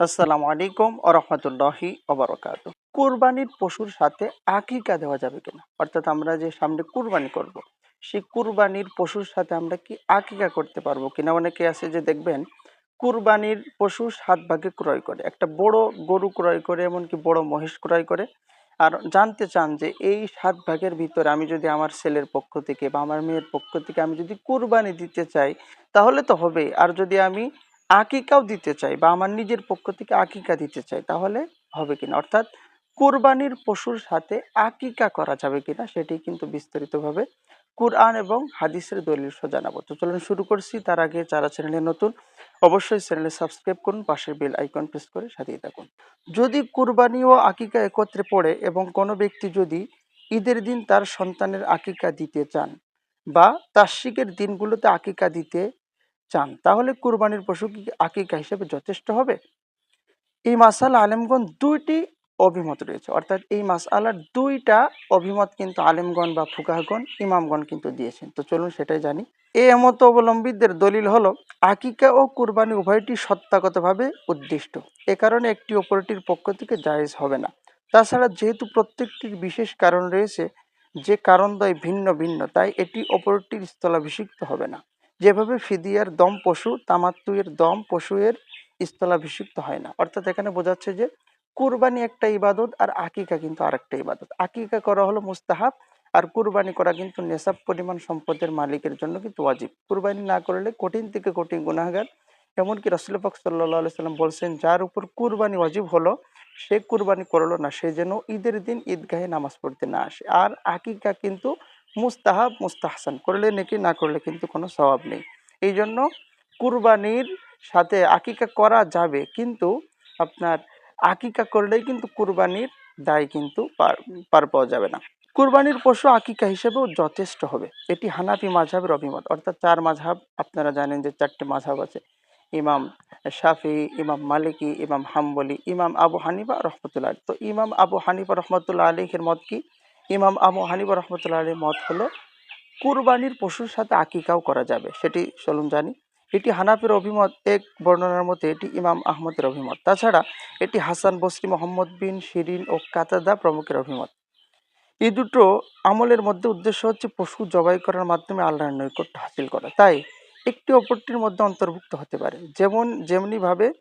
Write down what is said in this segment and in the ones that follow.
আসসালামু আলাইকুম আরহামতুল্লাহি ওবরাকাত কুরবানির পশুর সাথে আকিকা দেওয়া যাবে কিনা? অর্থাৎ আমরা যে সামনে কুরবানি করব। সেই কুরবানির পশুর সাথে আমরা কি আকিকা করতে পারব কিনা? অনেকে আছে যে দেখবেন, কুরবানির পশু সাত ভাগে ক্রয় করে। একটা বড় গরু ক্রয় করে, এমনকি বড় মহিষ ক্রয় করে। আর জানতে চান যে এই সাত ভাগের ভিতরে আমি যদি আমার ছেলের পক্ষ থেকে বা আমার মেয়ের পক্ষ থেকে আমি যদি কুরবানি দিতে চাই, তাহলে তো হবে আর যদি আমি আকিকাও দিতে চাই বা আমার নিজের পক্ষ থেকে আকিকা দিতে চাই, তাহলে হবে কিনা? অর্থাৎ কোরবানির পশুর সাথে আকিকা করা যাবে কিনা সেটি কিন্তু বিস্তারিতভাবে কুরআন এবং হাদিসের দলিল সহ জানাব। তো চলুন শুরু করছি। তার আগে যারা চ্যানেলে নতুন, অবশ্যই চ্যানেলে সাবস্ক্রাইব করুন, পাশের বেল আইকন প্রেস করে সাথেই থাকুন। যদি কুরবানি ও আকিকা একত্রে পড়ে এবং কোনো ব্যক্তি যদি ঈদের দিন তার সন্তানের আকিকা দিতে চান বা তার্শিকের দিনগুলোতে আকিকা দিতে চান, তাহলে কুরবানির পশু কি আকিকা হিসেবে যথেষ্ট হবে? এই মাসাল আলেমগণ দুইটি অভিমত রয়েছে। অর্থাৎ এই মাসালার দুইটা অভিমত কিন্তু আলেমগণ বা ফুকাহগণ, ইমামগণ কিন্তু দিয়েছেন। তো চলুন সেটাই জানি। এই মত অবলম্বীদের দলিল হলো, আকিকা ও কুরবানি উভয়টি সত্তাগতভাবে উদ্দিষ্ট। এ কারণে একটি অপরটির পক্ষ থেকে জায়েজ হবে না। তাছাড়া যেহেতু প্রত্যেকটির বিশেষ কারণ রয়েছে, যে কারণদ্বয় ভিন্ন ভিন্ন, তাই এটি অপরটির স্থলাভিষিক্ত হবে না। যেভাবে ফিদিয়ার দম পশু, তামাত্তুয়ের দম পশুয়ের স্থলাভিষিক্ত হয় না। অর্থাৎ এখানে বোঝাচ্ছে যে কুরবানি একটা ইবাদত আর আকিকা কিন্তু আরেকটা ইবাদত। আকিকা করা হলো মুস্তাহাব আর কুরবানি করা কিন্তু নেশাব পরিমাণ সম্পদের মালিকের জন্য কিন্তু ওয়াজিব। কুরবানি না করলে কঠিন থেকে কঠিন গুনাহগার। এমনকি রসুল পাক সাল্লাহ সাল্লাম বলছেন, যার উপর কুরবানি ওয়াজিব হলো, সে কুরবানি করল না, সে যেন ঈদের দিন ঈদগাহে নামাজ পড়তে না আসে। আর আকিকা কিন্তু মুস্তাহাব, মুস্তাহসান, করলে নাকি, না করলে কিন্তু কোনো স্বভাব নেই। এই জন্য কুরবানির সাথে আকিকা করা যাবে, কিন্তু আপনার আকিকা করলেই কিন্তু কুরবানির দায় কিন্তু পার পাওয়া যাবে না। কুরবানির পশু আকিকা হিসেবেও যথেষ্ট হবে। এটি হানাফি মাঝহাবের অভিমত। অর্থাৎ চার মাঝহাব, আপনারা জানেন যে চারটে মাঝহাব আছে। ইমাম শাফি, ইমাম মালিকি, ইমাম হাম্বলি, ইমাম আবু হানিফা রহমতুল্লাহ তো ইমাম আবু হানিফা রহমতুল্লাহ আলীহের মত কি? ইমাম আবু হানিফা রহমতুল্লাহ আলীর মত হলো, কুরবানির পশুর সাথে আকিকাও করা যাবে। সেটি চলুন জানি। এটি হানাফের অভিমত, এক বর্ণনার মতে এটি ইমাম আহমদের অভিমত। তাছাড়া এটি হাসান, বসরি, মোহাম্মদ বিন শিরিন ও কাতাদা প্রমুখের অভিমত। এই দুটো আমলের মধ্যে উদ্দেশ্য হচ্ছে পশু জবাই করার মাধ্যমে আল্লাহর নৈকট্য হাসিল করা। তাই একটি অপরটির মধ্যে অন্তর্ভুক্ত হতে পারে। যেমন, যেমনিভাবে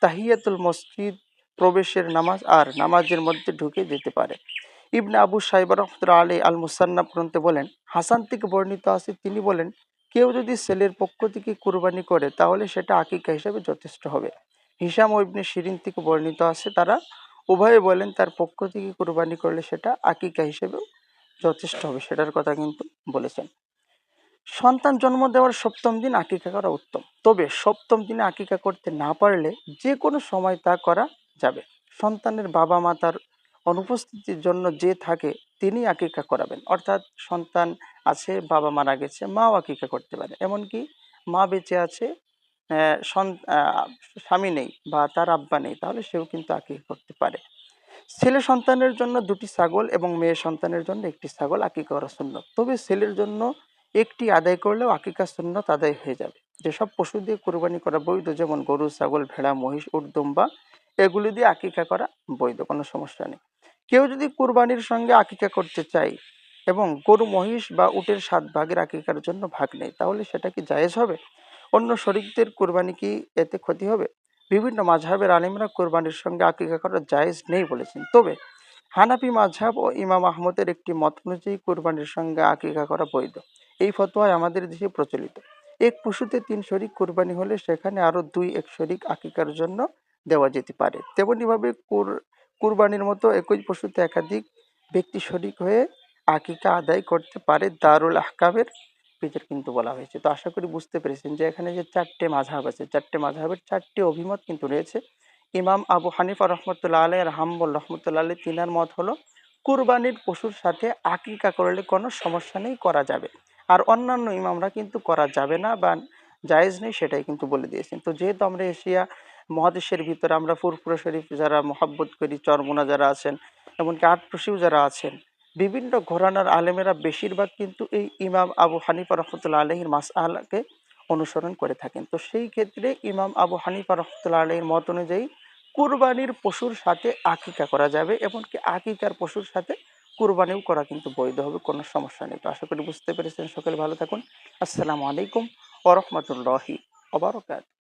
তাহিয়াতুল মসজিদ প্রবেশের নামাজ আর নামাজের মধ্যে ঢুকে যেতে পারে। ইবনে আবু সাইবা রহমতুল্লাহ আলী আল মুসান্না গ্রন্থে বলেন, হাসান থেকে বর্ণিত আছে, তিনি বলেন, কেউ যদি ছেলের পক্ষ থেকে কুরবানি করে, তাহলে সেটা আকিকা হিসাবে যথেষ্ট হবে। হিসাম ও ইবনে শিরিন থেকে বর্ণিত আছে, তারা উভয়ে বলেন, তার পক্ষ থেকে কুরবানি করলে সেটা আকিকা হিসেবেও যথেষ্ট হবে, সেটার কথা কিন্তু বলেছেন। সন্তান জন্ম দেওয়ার সপ্তম দিন আকিকা করা উত্তম। তবে সপ্তম দিনে আকিকা করতে না পারলে যে কোনো সময় তা করা যাবে। সন্তানের বাবা মা তার অনুপস্থিতির জন্য যে থাকে তিনি আকিকা করাবেন। অর্থাৎ সন্তান আছে, বাবা মারা গেছে, মাও আকিকা করতে পারে। এমনকি মা বেঁচে আছে স্বামী নেই বা তার আব্বা নেই, তাহলে সেও কিন্তু আকিকা করতে পারে। ছেলে সন্তানের জন্য দুটি ছাগল এবং মেয়ে সন্তানের জন্য একটি ছাগল আকিকা করা শূন্য তবে ছেলের জন্য একটি আদায় করলেও আকিকা সুন্নত আদায় হয়ে যাবে। যেসব পশু দিয়ে কোরবানি করা বৈধ, যেমন গরু, ছাগল, ভেড়া, মহিষ উর্দম্বা এগুলি দিয়ে আকিকা করা বৈধ, কোনো সমস্যা নেই। কেউ যদি কোরবানির সঙ্গে আকিকা করতে চায় এবং গরু, মহিষ বা উটের সাত ভাগের আকিকার জন্য ভাগ নেই তাহলে সেটা কি জায়েজ হবে? অন্য শরিকদের কোরবানি কি এতে ক্ষতি হবে? বিভিন্ন মাঝহাবের আলিমরা কোরবানির সঙ্গে আকিকা করা জায়েজ নেই বলেছেন। তবে হানাফি মাঝহাব ও ইমাম আহমদের একটি মত অনুযায়ী কোরবানির সঙ্গে আকিকা করা বৈধ। এই ফতোয়ায় আমাদের দেশে প্রচলিত। এক পশুতে তিন শরিক কোরবানি হলে সেখানে আরও দুই, এক শরিক আকিকার জন্য দেওয়া যেতে পারে। তেমনিভাবে কুরবানির মতো একই পশুতে একাধিক ব্যক্তি শরিক হয়ে আকিকা আদায় করতে পারে দারুল আহকামের পিজের কিন্তু বলা হয়েছে। তো আশা করি বুঝতে পেরেছেন যে এখানে যে চারটে মাঝহাব আছে, চারটে মাঝহাবের চারটে অভিমত কিন্তু রয়েছে। ইমাম আবু হানিফা রহমতুল্লাহ আলাই আর হাম্বল রহমতুল্লাহ আলী তিনার মত হলো, কুরবানির পশুর সাথে আকিকা করলে কোনো সমস্যা নেই, করা যাবে। আর অন্যান্য ইমামরা কিন্তু করা যাবে না বা জায়েজ নেই সেটাই কিন্তু বলে দিয়েছেন। তো যেহেতু আমরা এশিয়া মহাদেশের ভিতরে আমরা ফুরফুরা শরীফ যারা মহাব্বত করি, চরমোনা যারা আছেন, এমনকি আটপ্রসিও যারা আছেন, বিভিন্ন ঘরানার আলেমেরা বেশিরভাগ কিন্তু এই ইমাম আবু হানিফা রহমতুল্লাহ আলহির মাস আলাকে অনুসরণ করে থাকেন। তো সেই ক্ষেত্রে ইমাম আবু হানিফা রহমতুল্লাহ আলহির মত অনুযায়ী কুরবানির পশুর সাথে আকিকা করা যাবে, এমনকি আকিকার পশুর সাথে কুরবানিও করা কিন্তু বৈধ হবে, কোনো সমস্যা নেই। তো আশা করি বুঝতে পেরেছেন। সকলে ভালো থাকুন। আসসালামু আলাইকুম ওরহমতুল্লাহি ওবরকাত